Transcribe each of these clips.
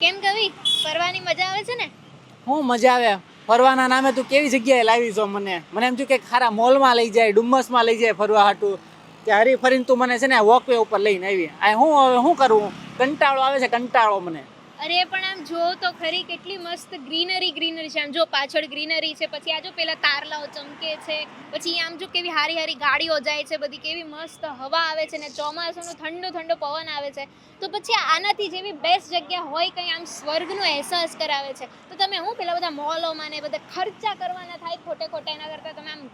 કેમ કવિ ફરવાની મજા આવે છે ને? હું મજા આવે. ફરવાના નામે તું કેવી જગ્યાએ લાવી છો મને? મને એમ થયું કે ખારા મોલમાં લઈ જાય, ડુમ્મસમાં લઈ જાય ફરવા હાટું. ત્યાં હરી ફરીને તું મને છે ને વોકવે ઉપર લઈને આવી. આ હું હવે શું કરું? કંટાળો આવે છે, કંટાળો મને. અરે, પણ આમ જો તો ખરી કેટલી મસ્ત ગ્રીનરી ગ્રીનરી છે. આમ જો પાછળ ગ્રીનરી છે, પછી આ જો પેલા તારલાઓ ચમકે છે, પછી આમ જો કેવી હારી હારી ગાડીઓ જાય છે, બધી કેવી મસ્ત હવા આવે છે ને ચોમાસાનો ઠંડો ઠંડો પવન આવે છે. તો પછી આનાથી જેવી બેસ્ટ જગ્યા હોય કંઈ આમ સ્વર્ગનો અહેસાસ કરાવે છે. તો તમે હું પેલા બધા મોલોમાં ને બધા ખર્ચા કરવાના થાય ખોટે ખોટે એના કરતાં તમે આમ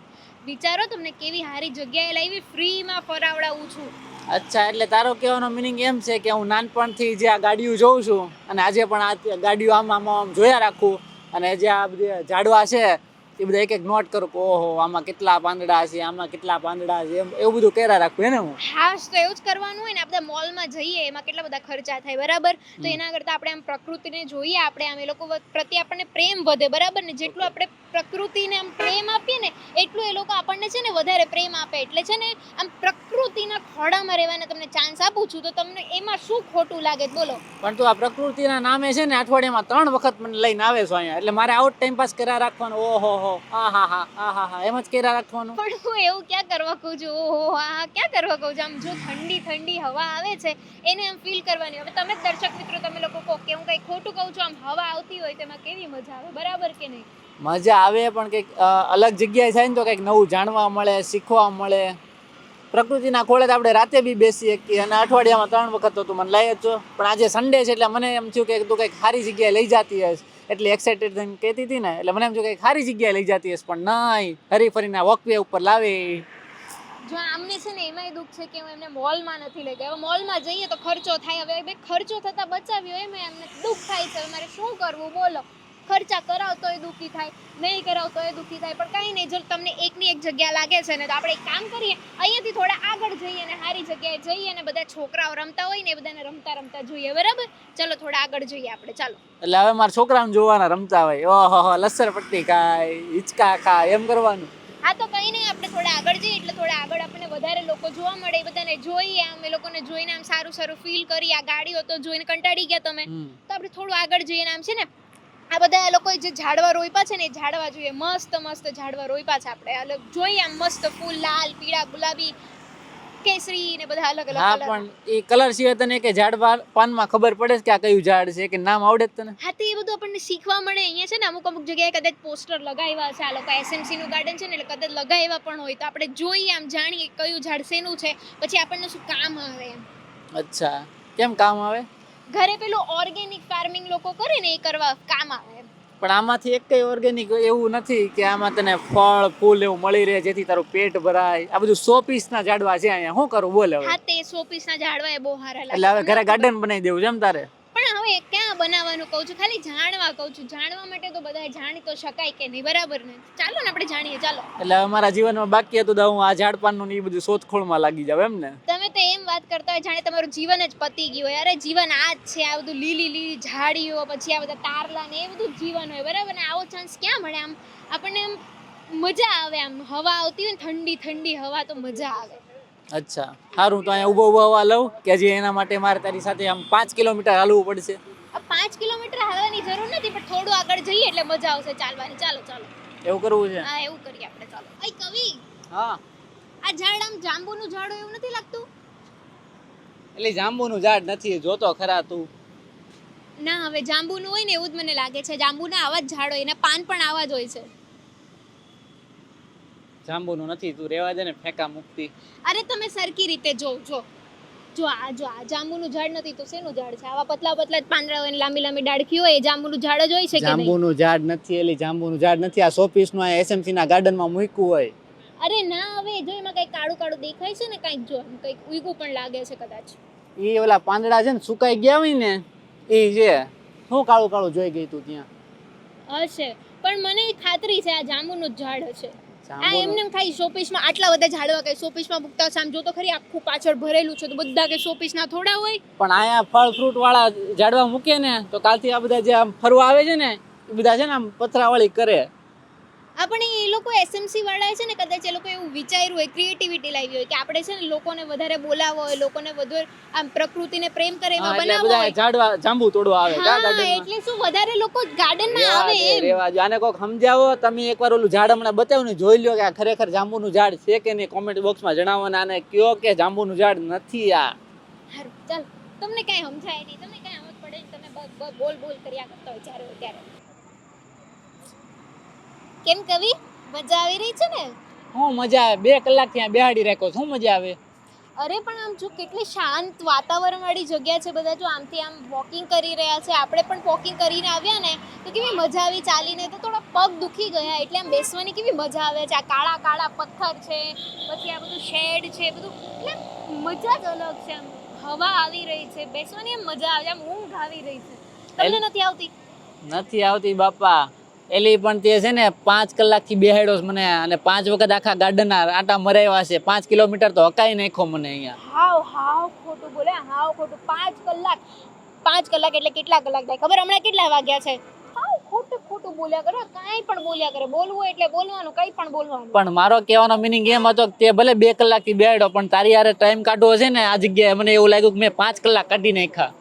વિચારો તમને કેવી હારી જગ્યાએ લાવી ફ્રીમાં ફરાવડાવું છું. અચ્છા, એટલે તારો કહેવાનો મિનિંગ એમ છે કે હું નાનપણથી જે આ ગાડીઓ જોઉં છું, અને આજે પણ આ ગાડીઓ આમ આમ આમ જોયા રાખું, અને જે આ બધી ઝાડવા છે એ બધા એક એક નોટ કરું કે ઓહો આમાં કેટલા પાંદડા છે આમાં કેટલા પાંદડા છે એમ એવું બધું કર્યા રાખું એને હું? હાશ તો એવું જ કરવાનું હોય ને આપણે મોલમાં જઈએ એમાં કેટલા બધા ખર્ચા થાય બરાબર? તો એના કરતાં આપણે આમ પ્રકૃતિને જોઈએ આપણે આમ એ લોકો પ્રત્યે આપણને પ્રેમ વધે બરાબર ને? જેટલું આપણે પ્રકૃતિને આમ પ્રેમ આપીએ ને એટલું એ લોકો આપણને છે ને વધારે પ્રેમ આપે. એટલે છે ને આમ પ્રકૃતિના ખોડામાં રહેવાને તમને ચાન્સ આપું છું તો તમને એમાં શું ખોટું લાગે બોલો? પણ તું આ પ્રકૃતિના નામે છે ને અઠવાડિયામાં ત્રણ વખત મને લઈને આવે છો અહીંયા. એટલે મારે આઉટ ટાઈમ પાસ કર્યા રાખવાનો ઓહો હો. આ હા હા આ હા હા. એમ જ કર્યા રાખવાનું. પણ હું એવું ક્યાં કરવા કહું છું? ઓહો હા ક્યાં કરવા કહું છું? આમ જો ઠંડી ઠંડી હવા આવે છે એને આમ ફીલ કરવાની. હવે તમે દર્શક મિત્રો તમે લોકો કહો કે હું કંઈ ખોટું કહું છું આમ હવા આવતી હોય તેમાં કેવી મજા આવે? બરાબર કે નહીં? મજા આવે પણ કંઈક અલગ જગ્યાએ જાય ને તો કંઈક નવું જાણવા મળે શીખવા મળે. પ્રકૃતિના ખોળે આપણે રાતે બી બેસી શકીએ. અને અઠવાડિયામાં ત્રણ વખત તો તું મને લઈ જ છો પણ આજે સન્ડે છે એટલે મને એમ થયું કે તું કંઈક સારી જગ્યાએ લઈ જતી હશ એટલે એક્સાઇટેડ થઈને કહેતી હતી ને, એટલે મને એમ જો કંઈક સારી જગ્યાએ લઈ જતી હશે, પણ નહીં હરી ફરીને વોકવે ઉપર લાવે. જો આમને છે ને એમાંય દુઃખ છે કે હું એમને મોલમાં નથી લઈ ગઈ. હવે મોલમાં જઈએ તો ખર્ચો થાય. હવે ખર્ચો થતા બચાવ્યો એમ, એમને દુઃખ થાય છે. મારે શું કરવું? બોલો. ખર્ચા કરાવતો એ દુઃખી થાય નહીં કરાવતો એ દુઃખી થાય. પણ કાંઈ નહીં જો તમને એકની એક જગ્યા લાગે છે ને તો આપણે એક કામ કરીએ અહીંયાથી થોડા આગળ જઈએ અને સારી જગ્યાએ જઈએ અને બધા છોકરાઓ રમતા હોય ને એ બધાને રમતા રમતા જોઈએ બરાબર? ચાલો થોડા આગળ જઈએ આપણે ચાલો. એટલે હવે મારા છોકરાને જોવાના રમતા હોય. ઓહો લસર પટ્ટી ખાય હિચકા ખાય એમ કરવાનું. હા તો કંઈ નહીં આપણે થોડા આગળ જઈએ એટલે થોડા આગળ આપણને વધારે લોકો જોવા મળે એ બધાને જોઈએ આમ એ લોકોને જોઈને આમ સારું સારું ફીલ કરી આ ગાડીઓ તો જોઈને કંટાળી ગયા તમે. તો આપણે થોડું આગળ જઈએ આમ છે ને આ બધા લોકો જે ઝાડવા રોપ્યા છે ને એ ઝાડવા જોઈએ. મસ્ત મસ્ત ઝાડવા રોપ્યા છે આપણે. અલગ જોઈએ આમ મસ્ત ફૂલ લાલ પીળા ગુલાબી કેસરી ને બધા અલગ અલગ હા પણ એ કલર સિવાય તને કે ઝાડ પાન- પાનમાં ખબર પડે કે આ કયું ઝાડ છે કે નામ આવડે તને? હા તે એ બધું આપણને શીખવા મળે. અહીંયા છે ને અમુક અમુક જગ્યાએ કદાચ પોસ્ટર લગાવ્યા છે. આ લોકો એસએમસી નું ગાર્ડન છે ને એટલે કદાચ લગાવ્યા પણ હોય. તો આપણે જોઈએ આમ જાણીએ કયું ઝાડ શેનું છે. પછી આપણને શું કામ આવે એમ. અચ્છા. કેમ કામ આવે? ઘરે પેલું ઓર્ગેનિક ફાર્મિંગ લોકો કરે ને એ કરવા કામ આવે પણ આમાંથી એક કઈ ઓર્ગેનિક એવું નથી કે આમાં તને ફળ ફૂલ એવું મળી રહે જેથી તારું પેટ ભરાય. આ બધું સો પીસ ના ઝાડવા છે અહીંયા. શું કરું? બોલે હા તે સો પીસના ઝાડવા એ બહુ સારા એટલે હવે ઘરે ગાર્ડન બનાવી દેવું છે એમ તારે? હવે ક્યાં બનાવવાનું કહું છું? ખાલી જાણવા કહું છું. જાણવા માટે તો બધા જાણી તો શકાય કે નહીં બરાબર ને? ચાલો ને આપણે જાણીએ ચાલો. એટલે અમારા મારા જીવનમાં બાકી હતું તો હું આ ઝાડ પાનનું ને એ બધું શોધખોળમાં લાગી જાવ એમ ને? તમે તો એમ વાત કરતા હોય જાણે તમારું જીવન જ પતી ગયું હોય. અરે જીવન આ જ છે આ બધું લીલી લીલી ઝાડીઓ પછી આ બધા તારલા ને એ બધું જીવન હોય બરાબર ને? આવો ચાન્સ ક્યાં મળે આમ? આપણને આમ મજા આવે આમ. હવા આવતી હોય ને ઠંડી ઠંડી હવા તો મજા આવે. અચ્છા. સારું તો અહીંયા ઊભો ઊભો હવા લઉં કે હજી એના માટે મારે તારી સાથે આમ પાંચ કિલોમીટર હાલવું પડશે. પાંચ કિલોમીટર હાલવાની જરૂર નથી પણ થોડું આગળ જઈએ એટલે મજા આવશે ચાલવાની. ચાલો ચાલો. એવું કરવું છે? હા એવું કરીએ આપણે ચાલો. અહીં કવિ! હા. આ ઝાડ આમ જાંબુનું ઝાડ હોય એવું નથી લાગતું? એટલે જાંબુનું ઝાડ નથી જોતો ખરા તું. ના હવે જાંબુનું હોય ને એવું જ મને લાગે છે. જાંબુના આવા જ ઝાડ હોય એના પાન પણ આવા જ હોય છે. જાંબુનું નથી તું રેવા દે ને ફેંકા મુક્તિ. અરે તમે સરખી રીતે જો જો. જો આ જો આ જાંબુનું ઝાડ નથી તો શેનું ઝાડ છે? આવા પતલા પતલા જ પાંદડા હોય ને લાંબી લાંબી ડાળખી હોય એ જાંબુનું ઝાડ જ હોય છે કે નહીં? જાંબુનું ઝાડ નથી એલી જાંબુનું ઝાડ નથી. આ શોપીસનું નું એસએમસી ના ગાર્ડનમાં મૂક્યું હોય. અરે ના હવે જો એમાં કઈ કાળું કાળું દેખાય છે ને કંઈક જો કંઈક ઉઈગું પણ લાગે છે કદાચ. એ ઓલા પાંદડા છે ને સુકાઈ ગયા હોય ને એ છે. શું કાળું કાળું જોઈ ગઈ તું ત્યાં? હશે. પણ મને ખાતરી છે આ જાંબુનું ઝાડ હશે. આ એમને એમ ખાલી શોપીસમાં આટલા બધા ઝાડવા કઈ શોપીસમાં મૂકતા આમ જો તો ખરી આખું પાછળ ભરેલું છે. તો બધા કે શોપીસના થોડા હોય. પણ અહીંયા ફળ ફ્રૂટ વાળા ઝાડવા મૂકે ને તો કાલથી આ બધા જે આમ ફરવા આવે છે ને એ બધા છે ને આમ પથરાવાળી કરે. આપણે એ લોકો એસએમસી વાળા છે ને કદાચ એ લોકો એવું વિચાર્યું હોય ક્રિએટિવિટી લાવી હોય કે આપણે છે ને લોકોને વધારે બોલાવો હોય લોકોને વધુ આમ પ્રકૃતિને પ્રેમ કરે એવા બનાવો હોય. ઝાડવા જાંબુ તોડવા આવે હા એટલે શું વધારે લોકો ગાર્ડનમાં માં આવે એમ. રેવા જો આને કોક સમજાવો તમે એકવાર ઓલું ઝાડ હમણાં બતાવ્યું ને જોઈ લ્યો કે આ ખરેખર જાંબુનું ઝાડ છે કે નહીં કોમેન્ટ બોક્સમાં જણાવવાના આને કયો કે જાંબુનું ઝાડ નથી આ. હારું ચાલ તમને કાંઈ સમજાય નહીં તમને કાંઈ સમજ પડે તમે બોલ બોલ કર્યા કરતા હોય જ્યારે હોય ત્યારે. કેમ કવિ? મજા આવી રહી છે ને? હું મજા આવે. બે કલાક ત્યાં બેહાડી રાખો શું મજા આવે? અરે પણ આમ જો કેટલી શાંત વાતાવરણ વાળી જગ્યા છે બધા. જો આમથી આમ વોકિંગ કરી રહ્યા છે. આપણે પણ વોકિંગ કરીને આવ્યા ને તો કેવી મજા આવી ચાલીને? તો થોડા પગ દુખી ગયા. એટલે આમ બેસવાની કેવી મજા આવે છે? આ કાળા કાળા પથ્થર છે પછી આ બધું શેડ છે બધું. એટલે મજા જ અલગ છે. આમ હવા આવી રહી છે. બેસવાની એમ મજા આવે આમ ઊંઘ આવી રહી છે. તમને નથી આવતી? નથી આવતી બાપા. એલી પણ તે છે ને પાંચ કલાકથી બેહાડ્યો મને અને પાંચ વખત આખા ગાર્ડનના આટા મરાવ્યા છે. પાંચ કિલોમીટર તો હકાઈ નાખ્યો મને અહીંયા. હાવ હાવ ખોટું બોલે હાવ ખોટું. પાંચ કલાક પાંચ કલાક એટલે કેટલા કલાક થાય? ખબર હમણાં કેટલા વાગ્યા છે? હાવ ખોટું ખોટું બોલ્યા કરે. કાંઈ પણ બોલ્યા કરે. બોલવું એટલે બોલવાનું કંઈ પણ બોલવાનું. પણ મારો કહેવાનો મિનિંગ એમ હતો કે તે ભલે બે કલાકથી બેહાડ્યો પણ તારી યારે ટાઈમ કાઢવો છે ને આ જગ્યાએ મને એવું લાગ્યું કે મેં પાંચ કલાક કાઢી નાખ્યા.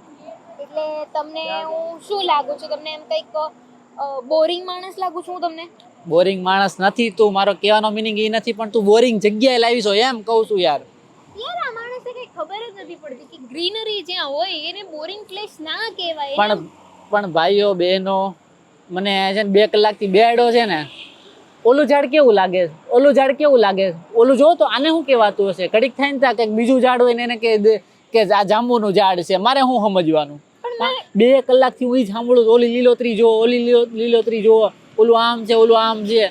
એટલે તમને હું શું લાગુ છું? તમને એમ કંઈક બોરિંગ માણસ લાગુ છું હું તમને? બોરિંગ માણસ નથી તું મારો કહેવાનો મિનિંગ એ નથી પણ તું બોરિંગ જગ્યાએ લાવી છો એમ કહું છું યાર. યાર આ માણસને કઈ ખબર જ નથી પડતી કે ગ્રીનરી જ્યાં હોય એને બોરિંગ પ્લેસ ના કહેવાય પણ પણ ભાઈઓ બહેનો મને છે ને બે કલાકથી બેડો છે ને ઓલું ઝાડ કેવું લાગે? ઓલું ઝાડ કેવું લાગે? ઓલું જો તો આને શું કહેવાતું હશે? ઘડીક થાય ને ત્યાં કંઈક બીજું ઝાડ હોય ને એને કે કે આ જાંબુનું ઝાડ છે મારે શું સમજવાનું? બે કલાકથી હું સાંભળું ઓલી લીલોતરી જો ઓલી લીલોતરી જો ઓલું આમ છે ઓલું આમ છે.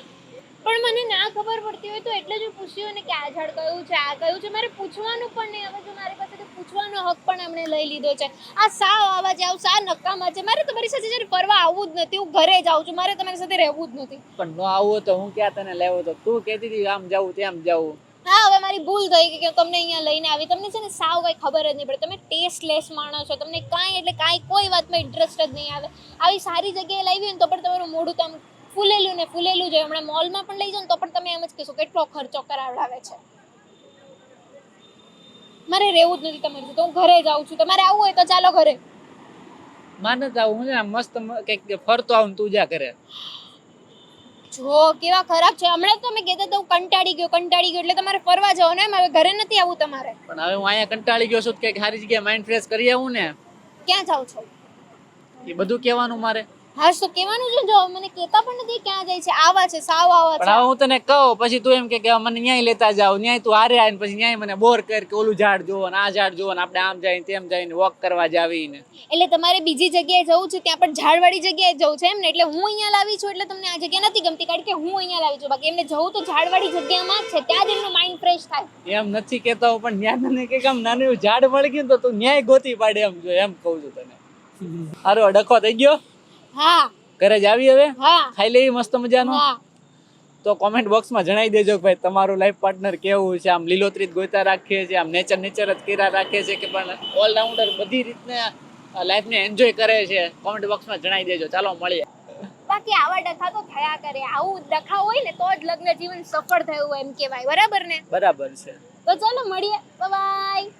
પણ મને ના ખબર પડતી હોય તો એટલે જ પૂછ્યું ને કે આ ઝાડ કયું છે આ કયું છે. મારે પૂછવાનું પણ નહીં. હવે જો મારી પાસેથી પૂછવાનો હક પણ એમણે લઈ લીધો છે. આ સાવ આવા જાવ સા નકામા છે. મારે તમારી સાથે જ્યારે ફરવા આવવું જ નથી હું ઘરે જાઉં છું. મારે તમારી સાથે રહેવું જ નથી. પણ ન આવું તો હું ક્યાં તને લેવો? તો તું કહેતી હતી આમ જાવું તેમ જાવું હા, હવે મારી ભૂલ થઈ કે તમને અહીંયા લઈને આવી. તમને છે ને સાવ કંઈ ખબર જ નહીં પડે. તમે ટેસ્ટલેસ માણસ છો. તમને કાંઈ એટલે કાંઈ કોઈ વાતમાં ઇન્ટરેસ્ટ જ નહીં આવે. આવી સારી જગ્યાએ લાવી ને તો પણ તમારું મોઢું તો આમ ફૂલેલું ને ફૂલેલું જ હમણાં મોલમાં પણ લઈ જાઓ ને તો પણ તમે એમ જ કહેશો કેટલો ખર્ચો કરાવડાવે છે. મારે રહેવું જ નથી તમારી સાથે. હું ઘરે જાઉં છું. તમારે આવવું હોય તો ચાલો ઘરે. માને જ આવું હું મસ્ત કંઈક ફરતો આવું તું જા કરે જો કેવા ખરાબ છે હમણાં તો તમે કહેતા હતા હું કંટાળી ગયો કંટાળી ગયો એટલે તમારે ફરવા જવાનું એમ હવે ઘરે નથી આવું તમારે. પણ હવે હું અહીંયા કંટાળી ગયો છું કે સારી જગ્યાએ માઇન્ડ ફ્રેશ કરી આવું ને. ક્યાં જાવ છો? એ બધું કહેવાનું મારે. હા તો કહેવાનું છે? જો મને કહેતા પણ નથી ક્યાં જાય છે આવા છે સાવ આવા છે. હું તને કહું પછી તું એમ કે મને ન્યાય લેતા જાવ ન્યાય તું હારે આવીને પછી ન્યાય મને બોર કર કે ઓલું ઝાડ જોવો ને આ ઝાડ જોવો ને આપણે આમ જાય તેમ જઈને વોક કરવા જાવીને. એટલે તમારે બીજી જગ્યાએ જવું છે ત્યાં પણ ઝાડવાળી જગ્યાએ જવું છે એમ ને? એટલે હું અહીંયા લાવી છું એટલે તમને આ જગ્યા નથી ગમતી કારણ કે હું અહીંયા લાવી છું. બાકી એમને જવું તો ઝાડવાળી જગ્યામાં છે ત્યાં જ એમનું માઇન્ડ ફ્રેશ થાય. એમ નથી કેતો પણ ન્યાય તને કે આમ નાનું ઝાડ મળી ગયું તો તું ન્યાય ગોતી પાડે એમ જો એમ કહું છું તને. હારો ડખો થઈ ગયો? હા. ઘરે જ આવી હવે? હા. ખાઈ લેવી મસ્ત મજાનું? તો કોમેન્ટ બોક્સમાં જણાવી દેજો ભાઈ તમારું લાઈફ પાર્ટનર કેવું છે? આમ લીલોતરી જ ગોતા રાખીએ છીએ આમ નેચર નેચર જ કર્યા રાખીએ છીએ કે પણ ઓલરાઉન્ડર બધી રીતને લાઈફને એન્જોય કરે છે? કોમેન્ટ બોક્સમાં જણાવી દેજો. ચાલો મળીએ. બાકી આવા ડખા તો થયા કરે. આવું ડખા હોય ને તો જ લગ્ન જીવન સફળ થયું એમ કહેવાય. બરાબર ને? બરાબર છે. તો ચાલો મળીએ. બાય